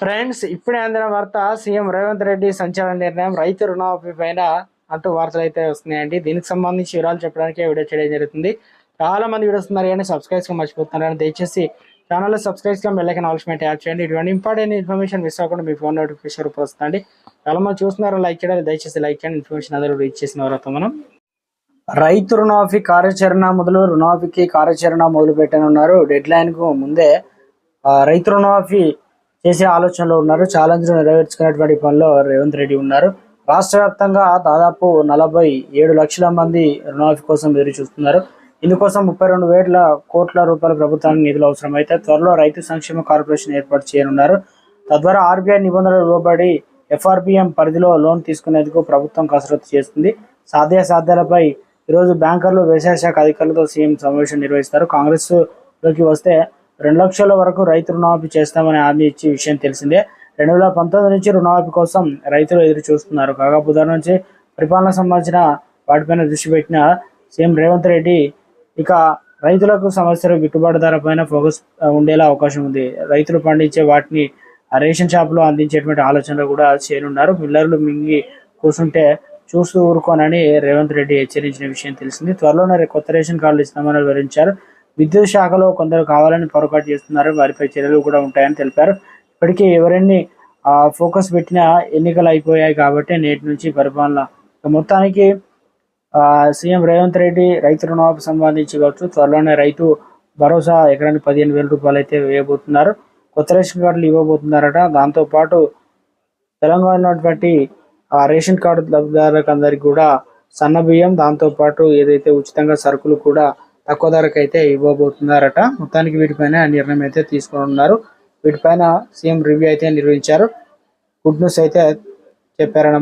Friends ఇప్పుడే అందిన వార్త సీఎం రేవంత్ రెడ్డి సంచలన నిర్ణయం రైతు రుణమాఫీ పైన అంటూ వార్తలు అయితే వస్తున్నాయండి. దీనికి సంబంధించి వివరాలు చెప్పడానికి వీడియో చేయడం జరుగుతుంది. చాలా మంది వీడియోస్ ఉన్నారు కానీ సబ్స్క్రైబ్స్ మర్చిపోతున్నారు దయచేసి ఛానల్ సబ్స్క్రైబ్గా బెల్లైకన్ ఆల్స్మెంట్ యాడ్ చేయండి. ఇటువంటి ఇంపార్టెంట్ ఇన్ఫర్మేషన్ మిస్ అవ్వకుండా మీ ఫోన్ నోటిఫికేషన్ రూపం వస్తుంది చాలా మంది చూస్తున్నారు లైక్ చేయాలి దయచేసి లైక్ చేయండి. ఇన్ఫర్మేషన్ అందరూ రీచ్ చేసిన వారు మనం. రైతు రుణమాఫీ కార్యాచరణ మొదలు రుణమాఫీకి కార్యాచరణ మొదలు పెట్టనున్నారు డెడ్ లైన్కు ముందే రైతు రుణమాఫీ చేసే ఆలోచనలో ఉన్నారు. ఛాలెంజ్ను నెరవేర్చుకునేటువంటి పనిలో రేవంత్ రెడ్డి ఉన్నారు. రాష్ట్ర వ్యాప్తంగా దాదాపు నలభై ఏడు లక్షల మంది రుణమాఫీ కోసం ఎదురు చూస్తున్నారు. ఇందుకోసం ముప్పై రెండు వేల కోట్ల రూపాయల ప్రభుత్వానికి నిధులు అవసరమైతే త్వరలో రైతు సంక్షేమ కార్పొరేషన్ ఏర్పాటు చేయనున్నారు. తద్వారా ఆర్బీఐ నిబంధనలు లోబడి ఎఫ్ఆర్బిఎం పరిధిలో లోన్ తీసుకునేందుకు ప్రభుత్వం కసరత్తు చేస్తుంది. సాధ్యాసాధ్యాలపై ఈరోజు బ్యాంకర్లు వ్యవసాయ శాఖ అధికారులతో సీఎం సమావేశం నిర్వహిస్తారు. కాంగ్రెస్లోకి వస్తే రెండు లక్షల వరకు రైతు రుణమాఫీ చేస్తామని హామీ ఇచ్చి విషయం తెలిసిందే. రెండు వేల పంతొమ్మిది నుంచి రుణమాఫీ కోసం రైతులు ఎదురు చూస్తున్నారు. కాగా బుధవారం నుంచి పరిపాలన సంబంధించిన వాటిపైన దృష్టి పెట్టిన సీఎం రేవంత్ రెడ్డి ఇక రైతులకు సమస్యలు గిట్టుబాటు ధర పైన ఫోకస్ ఉండేలా అవకాశం ఉంది. రైతులు పండించే వాటిని రేషన్ షాపులో అందించేటువంటి ఆలోచనలు కూడా చేయనున్నారు పిల్లర్లు మింగి కూర్చుంటే చూస్తూ ఊరుకోనని రేవంత్ రెడ్డి హెచ్చరించిన విషయం తెలిసింది. త్వరలోనే రే- కొత్త రేషన్ కార్డులు ఇస్తామని వివరించారు. విద్యుత్ శాఖలో కొందరు కావాలని పొరపాటు చేస్తున్నారు. వారిపై చర్యలు కూడా ఉంటాయని తెలిపారు. ఇప్పటికీ ఎవరిని ఫోకస్ పెట్టినా ఎన్నికలు అయిపోయాయి కాబట్టి నేటి నుంచి పరిపాలన మొత్తానికి ఆ, సీఎం రేవంత్ రెడ్డి రైతు రుణమాఫీ సంబంధించి కావచ్చు త్వరలోనే రైతు భరోసా ఎకరానికి పదిహేను వేల రూపాయలు అయితే వేయబోతున్నారు. కొత్త రేషన్ కార్డులు ఇవ్వబోతున్నారట. దాంతోపాటు తెలంగాణలో ఉన్నటువంటి రేషన్ కార్డు లబ్ధిదారులకు అందరికి కూడా సన్న బియ్యం దాంతోపాటు ఏదైతే ఉచితంగా సరుకులు కూడా తక్కువ ధరకు అయితే ఇవ్వబోతున్నారట. మొత్తానికి వీటిపైన నిర్ణయం అయితే తీసుకొని ఉన్నారు వీటిపైన సీఎం రివ్యూ అయితే నిర్వహించారు. గుడ్ న్యూస్ అయితే చెప్పారన్న